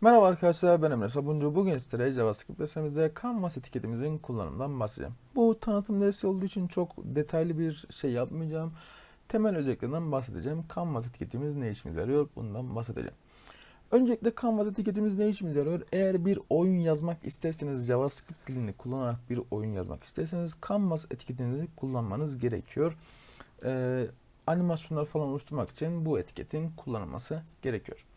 Merhaba arkadaşlar ben Emre Sabuncu. Bugün sizlere JavaScript dersimizde Canvas etiketimizin kullanımından bahsedeceğim. Bu tanıtım dersi olduğu için çok detaylı bir şey yapmayacağım. Temel özelliklerinden bahsedeceğim. Canvas etiketimiz ne işimize yarıyor bundan bahsedeceğim. Öncelikle Canvas etiketimiz ne işimize yarıyor? Eğer bir oyun yazmak isterseniz JavaScript dilini kullanarak bir oyun yazmak isterseniz Canvas etiketinizi kullanmanız gerekiyor. Ee, animasyonlar falan oluşturmak için bu etiketin kullanılması gerekiyor.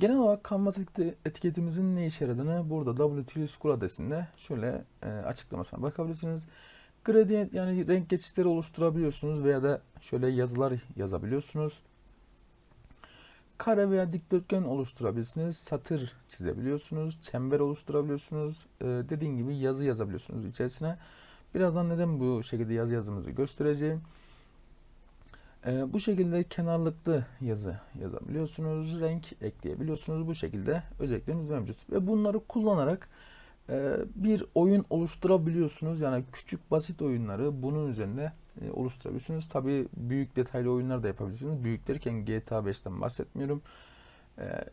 Genel olarak Canvas etiketi- etiketimizin ne işe yaradığını burada WT School adresinde şöyle e, açıklamasına bakabilirsiniz. Gradient yani renk geçişleri oluşturabiliyorsunuz veya da şöyle yazılar yazabiliyorsunuz. Kare veya dikdörtgen oluşturabilirsiniz. Satır çizebiliyorsunuz. Çember oluşturabiliyorsunuz. E, dediğim gibi yazı yazabiliyorsunuz içerisine. Birazdan neden bu şekilde yazı yazdığımızı göstereceğim. Ee, bu şekilde kenarlıklı yazı yazabiliyorsunuz, renk ekleyebiliyorsunuz. Bu şekilde özelliklerimiz mevcut. Ve bunları kullanarak e, bir oyun oluşturabiliyorsunuz. Yani küçük basit oyunları bunun üzerinde e, oluşturabiliyorsunuz. Tabii büyük detaylı oyunlar da yapabilirsiniz. Büyük derken GTA 5'ten bahsetmiyorum. Ee,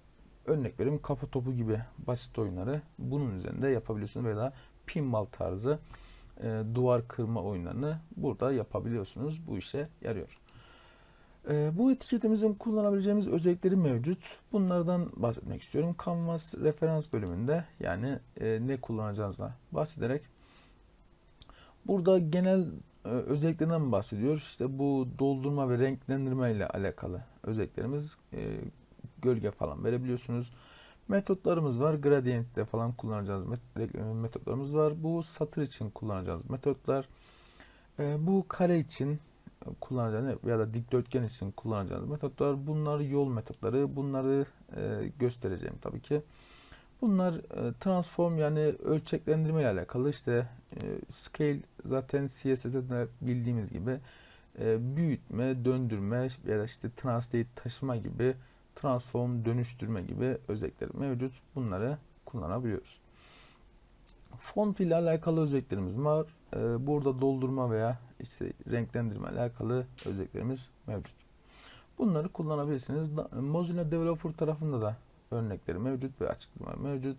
örnek vereyim kafa topu gibi basit oyunları bunun üzerinde yapabiliyorsunuz. Veya pinball tarzı e, duvar kırma oyunlarını burada yapabiliyorsunuz. Bu işe yarıyor. Ee, bu etiketimizin kullanabileceğimiz özellikleri mevcut. Bunlardan bahsetmek istiyorum. Canvas referans bölümünde yani e, ne kullanacağınızla bahsederek burada genel e, özelliklerinden bahsediyor. İşte bu doldurma ve renklendirme ile alakalı özelliklerimiz e, gölge falan verebiliyorsunuz. Metotlarımız var. Gradient'te falan kullanacağınız met- metotlarımız var. Bu satır için kullanacağınız metotlar. Bu kare için kullanacağınız ya da dikdörtgen için kullanacağınız metotlar. Bunlar yol metotları. Bunları e, göstereceğim tabii ki. Bunlar e, transform yani ölçeklendirme ile alakalı. İşte e, scale zaten CSS'de bildiğimiz gibi e, büyütme, döndürme ya da işte translate taşıma gibi transform dönüştürme gibi özellikler mevcut. Bunları kullanabiliyoruz. Font ile alakalı özelliklerimiz var. Ee, burada doldurma veya işte renklendirme alakalı özelliklerimiz mevcut. Bunları kullanabilirsiniz. Mozilla Developer tarafında da örnekleri mevcut ve açıklamalar mevcut.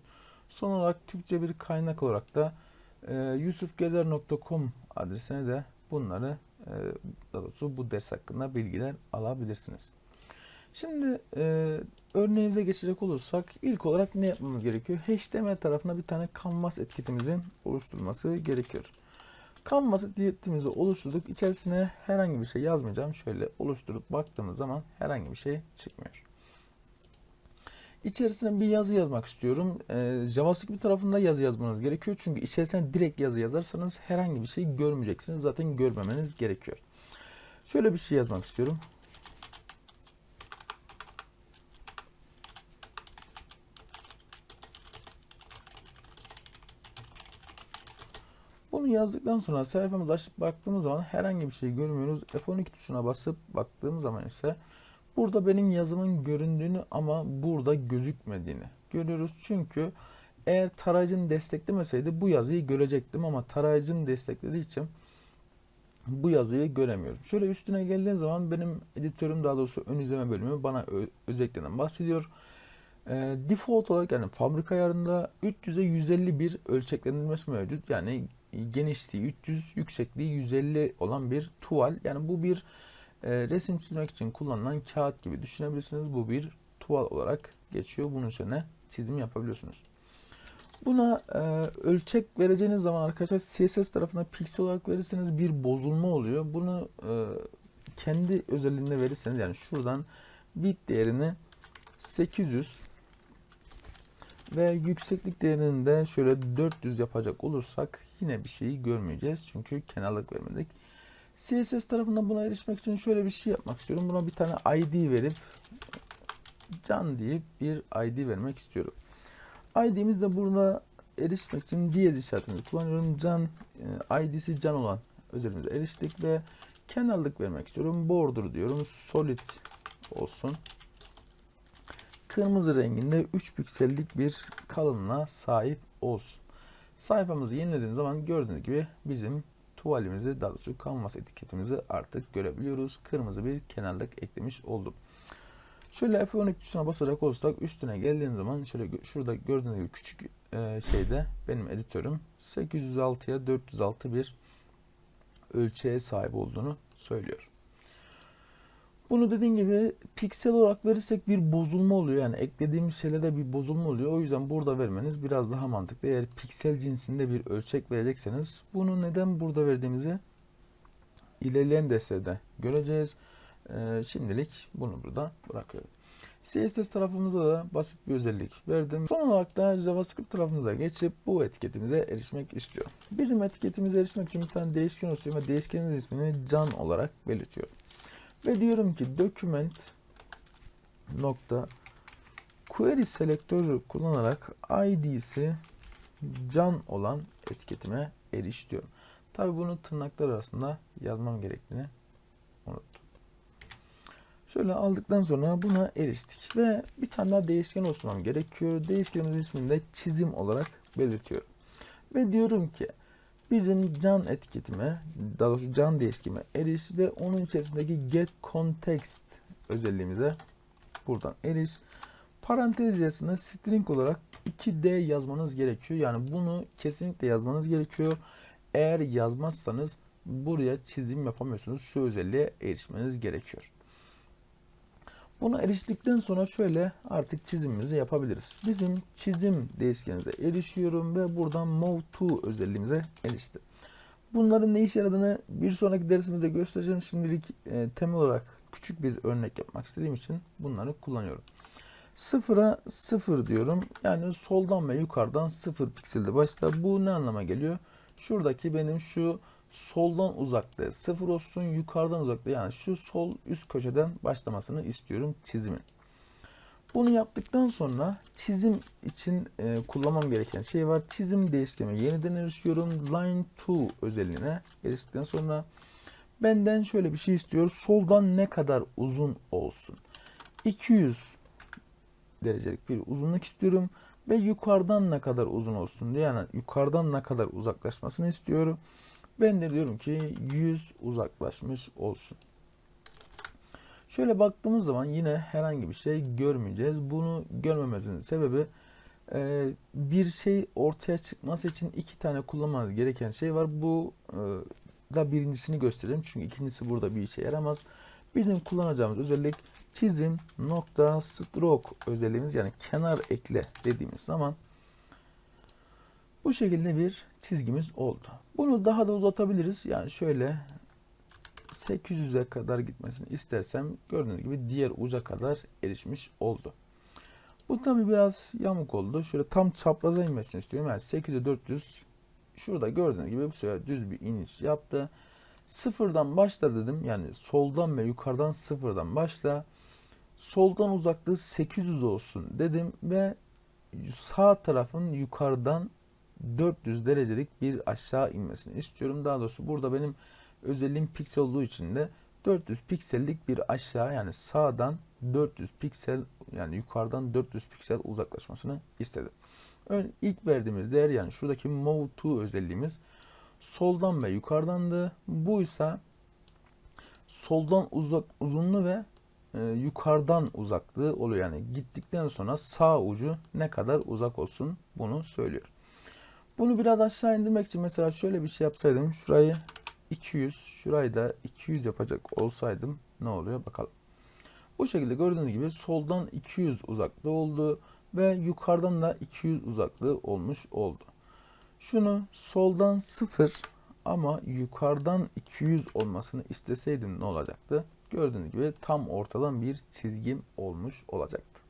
Son olarak Türkçe bir kaynak olarak da e, yusufgezer.com adresine de bunları e, daha doğrusu bu ders hakkında bilgiler alabilirsiniz. Şimdi e, örneğimize geçecek olursak ilk olarak ne yapmamız gerekiyor? HTML tarafına bir tane canvas etiketimizin oluşturulması gerekiyor. Canvas etiketimizi oluşturduk. İçerisine herhangi bir şey yazmayacağım. Şöyle oluşturup baktığımız zaman herhangi bir şey çıkmıyor. İçerisine bir yazı yazmak istiyorum. Ee, JavaScript tarafında yazı yazmanız gerekiyor. Çünkü içerisine direkt yazı yazarsanız herhangi bir şey görmeyeceksiniz. Zaten görmemeniz gerekiyor. Şöyle bir şey yazmak istiyorum. Yazdıktan sonra sayfamızı açıp baktığımız zaman herhangi bir şey görmüyoruz. F12 tuşuna basıp baktığımız zaman ise burada benim yazımın göründüğünü ama burada gözükmediğini görüyoruz. Çünkü eğer tarayıcını desteklemeseydi bu yazıyı görecektim ama tarayıcım desteklediği için bu yazıyı göremiyorum. Şöyle üstüne geldiğim zaman benim editörüm daha doğrusu ön izleme bölümü bana özelliklerinden bahsediyor. Ee, default olarak yani fabrika ayarında 300'e 151 ölçeklendirmesi mevcut. Yani genişliği 300, yüksekliği 150 olan bir tuval. Yani bu bir e, resim çizmek için kullanılan kağıt gibi düşünebilirsiniz. Bu bir tuval olarak geçiyor. Bunun üzerine çizim yapabiliyorsunuz. Buna e, ölçek vereceğiniz zaman arkadaşlar CSS tarafına piksel olarak verirseniz bir bozulma oluyor. Bunu e, kendi özelliğinde verirseniz yani şuradan bit değerini 800 ve yükseklik değerini de şöyle 400 yapacak olursak yine bir şeyi görmeyeceğiz. Çünkü kenarlık vermedik. CSS tarafından buna erişmek için şöyle bir şey yapmak istiyorum. Buna bir tane ID verip can deyip bir ID vermek istiyorum. ID'miz de burada erişmek için diyez işaretini kullanıyorum. Can e, ID'si can olan özelimize eriştik ve kenarlık vermek istiyorum. Border diyorum. Solid olsun kırmızı renginde 3 piksellik bir kalınlığa sahip olsun. Sayfamızı yenilediğimiz zaman gördüğünüz gibi bizim tuvalimizi, daha doğrusu canvas etiketimizi artık görebiliyoruz. Kırmızı bir kenarlık eklemiş oldum. Şöyle F12 tuşuna basacak olursak üstüne geldiğim zaman şöyle şurada gördüğünüz gibi küçük e, şeyde benim editörüm 806'ya 406 bir ölçeğe sahip olduğunu söylüyor. Bunu dediğim gibi piksel olarak verirsek bir bozulma oluyor. Yani eklediğimiz şeylerde bir bozulma oluyor. O yüzden burada vermeniz biraz daha mantıklı. Eğer piksel cinsinde bir ölçek verecekseniz bunu neden burada verdiğimizi ilerleyen derslerde göreceğiz. Ee, şimdilik bunu burada bırakıyorum. CSS tarafımıza da basit bir özellik verdim. Son olarak da JavaScript tarafımıza geçip bu etiketimize erişmek istiyorum. Bizim etiketimize erişmek için bir tane değişken oluşturuyorum ve değişkenin ismini can olarak belirtiyorum. Ve diyorum ki document nokta query selektörü kullanarak id'si can olan etiketime eriş diyorum. Tabi bunu tırnaklar arasında yazmam gerektiğini unuttum. Şöyle aldıktan sonra buna eriştik ve bir tane daha değişken oluşturmam gerekiyor. Değişkenimiz ismini de çizim olarak belirtiyorum. Ve diyorum ki bizim can etiketime, daha doğrusu can değişkeme eriş ve onun içerisindeki get context özelliğimize buradan eriş. Parantez içerisinde string olarak 2D yazmanız gerekiyor. Yani bunu kesinlikle yazmanız gerekiyor. Eğer yazmazsanız buraya çizim yapamıyorsunuz. Şu özelliğe erişmeniz gerekiyor. Buna eriştikten sonra şöyle artık çizimimizi yapabiliriz. Bizim çizim değişkenimize erişiyorum ve buradan move to özelliğimize eriştim. Bunların ne işe yaradığını bir sonraki dersimizde göstereceğim. Şimdilik e, temel olarak küçük bir örnek yapmak istediğim için bunları kullanıyorum. Sıfıra sıfır diyorum. Yani soldan ve yukarıdan sıfır pikselde başla. Bu ne anlama geliyor? Şuradaki benim şu soldan uzaklığı sıfır olsun yukarıdan uzaklığı yani şu sol üst köşeden başlamasını istiyorum çizimin. Bunu yaptıktan sonra çizim için e, kullanmam gereken şey var. Çizim değişkeme yeniden erişiyorum. Line to özelliğine eriştikten sonra benden şöyle bir şey istiyor. Soldan ne kadar uzun olsun? 200 derecelik bir uzunluk istiyorum ve yukarıdan ne kadar uzun olsun diye yani yukarıdan ne kadar uzaklaşmasını istiyorum. Ben de diyorum ki 100 uzaklaşmış olsun. Şöyle baktığımız zaman yine herhangi bir şey görmeyeceğiz. Bunu görmemesinin sebebi e, bir şey ortaya çıkması için iki tane kullanmanız gereken şey var. Bu e, da birincisini gösterelim. Çünkü ikincisi burada bir işe yaramaz. Bizim kullanacağımız özellik çizim nokta stroke özelliğimiz yani kenar ekle dediğimiz zaman bu şekilde bir çizgimiz oldu. Bunu daha da uzatabiliriz. Yani şöyle 800'e kadar gitmesini istersem gördüğünüz gibi diğer uca kadar erişmiş oldu. Bu tabi biraz yamuk oldu. Şöyle tam çapraza inmesini istiyorum. Yani 800'e 400 şurada gördüğünüz gibi bu sefer düz bir iniş yaptı. Sıfırdan başla dedim. Yani soldan ve yukarıdan sıfırdan başla. Soldan uzaklığı 800 olsun dedim ve sağ tarafın yukarıdan 400 derecelik bir aşağı inmesini istiyorum. Daha doğrusu burada benim özelliğim piksel olduğu için de 400 piksellik bir aşağı yani sağdan 400 piksel yani yukarıdan 400 piksel uzaklaşmasını istedim. Ön, ilk verdiğimiz değer yani şuradaki move to özelliğimiz soldan ve yukarıdandı. Bu ise soldan uzak uzunluğu ve e, yukarıdan uzaklığı oluyor. Yani gittikten sonra sağ ucu ne kadar uzak olsun bunu söylüyor. Bunu biraz aşağı indirmek için mesela şöyle bir şey yapsaydım. Şurayı 200, şurayı da 200 yapacak olsaydım ne oluyor bakalım. Bu şekilde gördüğünüz gibi soldan 200 uzaklığı oldu ve yukarıdan da 200 uzaklığı olmuş oldu. Şunu soldan 0 ama yukarıdan 200 olmasını isteseydim ne olacaktı? Gördüğünüz gibi tam ortadan bir çizgim olmuş olacaktı.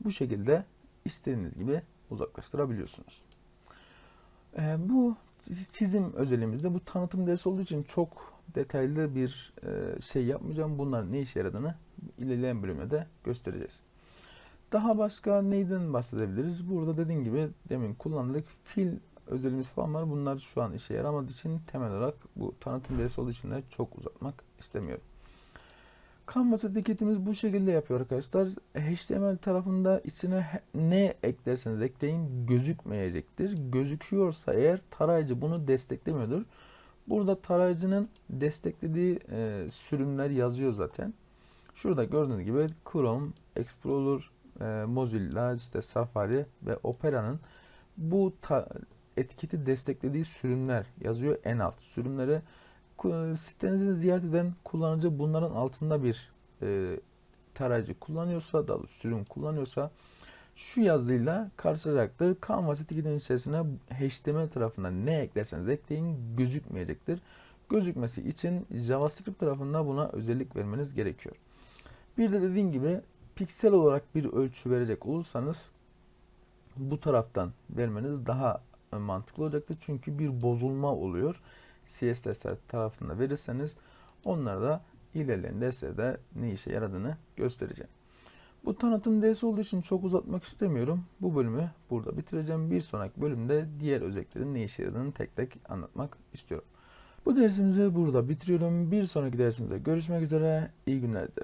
Bu şekilde istediğiniz gibi uzaklaştırabiliyorsunuz. E, bu çizim özelimizde bu tanıtım dersi olduğu için çok detaylı bir e, şey yapmayacağım. Bunların ne işe yaradığını ilerleyen bölümde de göstereceğiz. Daha başka neyden bahsedebiliriz? Burada dediğim gibi demin kullandık fil özelimiz falan var. Bunlar şu an işe yaramadığı için temel olarak bu tanıtım dersi olduğu için de çok uzatmak istemiyorum. Canvas etiketimiz bu şekilde yapıyor arkadaşlar. HTML tarafında içine ne eklerseniz ekleyin gözükmeyecektir. Gözüküyorsa eğer tarayıcı bunu desteklemiyordur. Burada tarayıcının desteklediği e, sürümler yazıyor zaten. Şurada gördüğünüz gibi Chrome, Explorer, e, Mozilla, işte Safari ve Opera'nın bu etiketi desteklediği sürümler yazıyor en alt. Sürümleri ku- sitenizi ziyaret eden kullanıcı bunların altında bir e, tarayıcı kullanıyorsa, daha doğrusu sürüm kullanıyorsa şu yazıyla karşılaşacaktır. Canvas etiketinin içerisine HTML tarafından ne eklerseniz ekleyin gözükmeyecektir. Gözükmesi için JavaScript tarafında buna özellik vermeniz gerekiyor. Bir de dediğim gibi piksel olarak bir ölçü verecek olursanız bu taraftan vermeniz daha e, mantıklı olacaktır. Çünkü bir bozulma oluyor. CSS tarafında verirseniz onlar da ilerleyen derslerde ne işe yaradığını göstereceğim. Bu tanıtım dersi olduğu için çok uzatmak istemiyorum. Bu bölümü burada bitireceğim. Bir sonraki bölümde diğer özelliklerin ne işe yaradığını tek tek anlatmak istiyorum. Bu dersimizi burada bitiriyorum. Bir sonraki dersimizde görüşmek üzere. İyi günler dilerim.